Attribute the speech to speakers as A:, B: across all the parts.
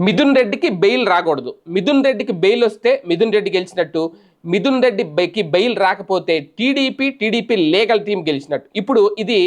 A: మిథున్ రెడ్డికి బెయిల్ రాకూడదు. మిథున్ రెడ్డికి బెయిల్ వస్తే మిథున్ రెడ్డి గెలిచినట్టు మిథున్ రెడ్డి బెకి బెయిల్ రాకపోతే టీడీపీ టీడీపీ లీగల్ టీం గెలిచినట్టు. ఇప్పుడు ఇది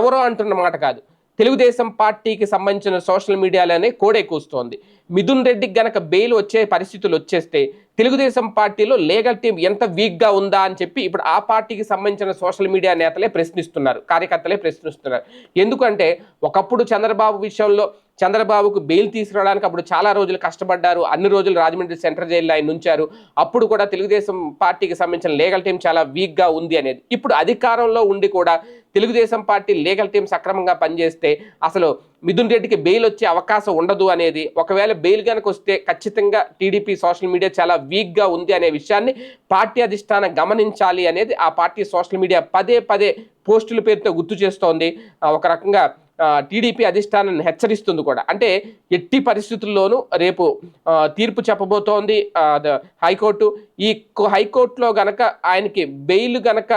A: ఎవరో అంటున్న మాట కాదు. తెలుగుదేశం పార్టీకి సంబంధించిన సోషల్ మీడియాలోనే కోడే కూస్తోంది. మిథున్ రెడ్డికి గనక బెయిల్ వచ్చే పరిస్థితులు వచ్చేస్తే తెలుగుదేశం పార్టీలో లీగల్ టీం ఎంత వీక్గా ఉందా అని చెప్పి ఇప్పుడు ఆ పార్టీకి సంబంధించిన సోషల్ మీడియా నేతలే ప్రశ్నిస్తున్నారు కార్యకర్తలే ప్రశ్నిస్తున్నారు. ఎందుకంటే ఒకప్పుడు చంద్రబాబు విషయంలో చంద్రబాబుకు బెయిల్ తీసుకురావడానికి అప్పుడు చాలా రోజులు కష్టపడ్డారు అన్ని రోజులు రాజమండ్రి సెంట్రల్ జైల్లో ఆయన ఉంచారు. అప్పుడు కూడా తెలుగుదేశం పార్టీకి సంబంధించిన లీగల్ టీం చాలా వీక్గా ఉంది అనేది. ఇప్పుడు అధికారంలో ఉండి కూడా తెలుగుదేశం పార్టీ లీగల్ టీం సక్రమంగా పనిచేస్తే అసలు మిథున్ రెడ్డికి బెయిల్ వచ్చే అవకాశం ఉండదు అనేది ఒకవేళ బెయిల్ కనుక వస్తే ఖచ్చితంగా టీడీపీ సోషల్ మీడియా చాలా వీక్గా ఉంది అనే విషయాన్ని పార్టీ అధిష్టానం గమనించాలి అనేది ఆ పార్టీ సోషల్ మీడియా పదే పదే పోస్టుల పేరుతో గుర్తు చేస్తోంది. ఒక రకంగా టీడీపీ అధిష్టానాన్ని హెచ్చరిస్తుంది కూడా. అంటే ఎట్టి పరిస్థితుల్లోనూ రేపు తీర్పు చెప్పబోతోంది. హైకోర్టు. ఈ హైకోర్టులో గనక ఆయనకి బెయిల్ గనక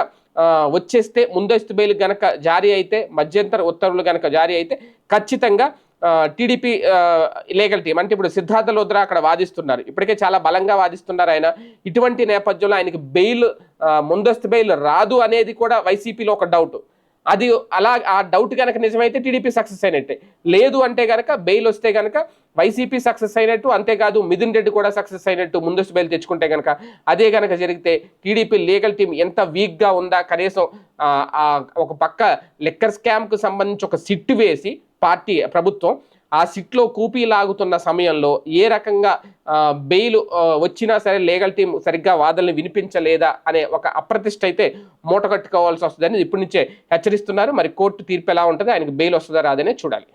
A: వచ్చేస్తే ముందస్తు బెయిల్ గనక జారీ అయితే మధ్యంతర ఉత్తర్వులు గనక జారీ అయితే ఖచ్చితంగా టీడీపీ లీగల్ టీం అంటే ఇప్పుడు సిద్ధార్థ లోద్రా అక్కడ వాదిస్తున్నారు. ఇప్పటికే చాలా బలంగా వాదిస్తున్నారు ఆయన. ఇటువంటి నేపథ్యంలో ఆయనకి బెయిల్ ముందస్తు బెయిల్ రాదు అనేది కూడా వైసీపీలో ఒక డౌట్. అది అలా ఆ డౌట్ కనుక నిజమైతే టీడీపీ సక్సెస్ అయినట్టే. లేదు అంటే కనుక బెయిల్ వస్తే కనుక వైసీపీ సక్సెస్ అయినట్టు అంతేకాదు మిథున్ రెడ్డి కూడా సక్సెస్ అయినట్టు ముందస్తు బెయిల్ తెచ్చుకుంటే కనుక అదే కనుక జరిగితే టీడీపీ లీగల్ టీం ఎంత వీక్గా ఉందా కనీసం ఆ, ఒక పక్క లెక్కర్ స్కామ్కు సంబంధించి ఒక సిట్ వేసి పార్టీ ప్రభుత్వం ఆ సిట్లో కూపీ లాగుతున్న సమయంలో ఏ రకంగా బెయిల్ వచ్చినా సరే లీగల్ టీం సరిగ్గా వాదనలు వినిపించలేదా అనే ఒక అప్రతిష్ట అయితే మూట కట్టుకోవాల్సి వస్తుందని ఇప్పటి నుంచే హెచ్చరిస్తున్నారు. మరి కోర్టు తీర్పు ఎలా ఉంటుంది? ఆయనకు బెయిల్ వస్తుందా రాదనే చూడాలి.